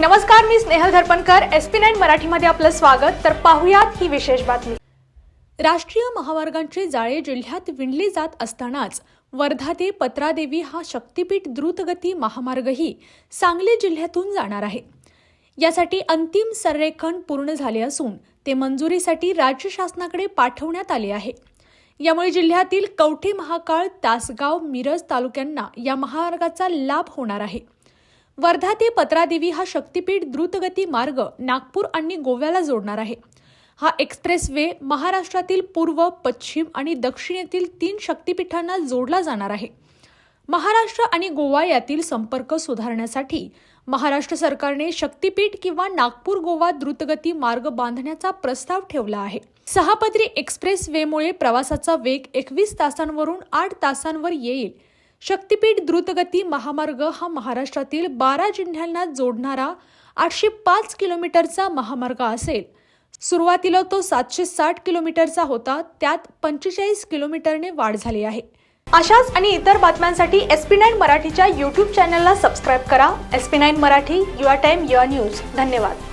नमस्कार मी Snehal Dharpankar. S P nine मराठीमध्ये आपलं स्वागत. तर पाहुयात ही विशेष बातमी. राष्ट्रीय महामार्गांचे जाळे जिल्ह्यात विणले जात असतानाच वर्धा ते पत्रादेवी हा शक्तीपीठ द्रुतगती महामार्गही सांगली जिल्ह्यातून जाणार आहे. यासाठी अंतिम संरेखन पूर्ण झाले असून ते मंजुरीसाठी राज्य शासनाकडे पाठवण्यात आले आहे. यामुळे जिल्ह्यातील कवठे महाकाळ तासगाव मिरज तालुक्यांना या महामार्गाचा लाभ होणार आहे. वर्धा ते पत्रादेवी हा शक्तीपीठ द्रुतगती मार्ग नागपूर आणि गोव्याला जोडणार आहे. हा एक्सप्रेस वे महाराष्ट्रातील पूर्व पश्चिम आणि दक्षिणेतील तीन शक्तीपीठांना जोडला जाणार आहे. महाराष्ट्र आणि गोवा यातील संपर्क सुधारण्यासाठी महाराष्ट्र सरकारने शक्तीपीठ किंवा नागपूर गोवा द्रुतगती मार्ग बांधण्याचा प्रस्ताव ठेवला आहे. सहापदरी एक्सप्रेस वेमुळे प्रवासाचा वेग एकवीस तासांवरून आठ तासांवर येईल. शक्तीपीठ द्रुतगती महामार्ग हा महाराष्ट्रातील बारा जिल्ह्यांना जोडणारा आठशे पाच किलोमीटरचा महामार्ग असेल. सुरुवातीला तो सातशे साठ किलोमीटरचा होता त्यात पंचेचाळीस किलोमीटरने वाढ झाली आहे. अशाच आणि इतर बातम्यांसाठी एस पी नाईन मराठीच्या यूट्यूब चॅनलला सबस्क्राईब करा. S P nine Marathi your time your news. धन्यवाद.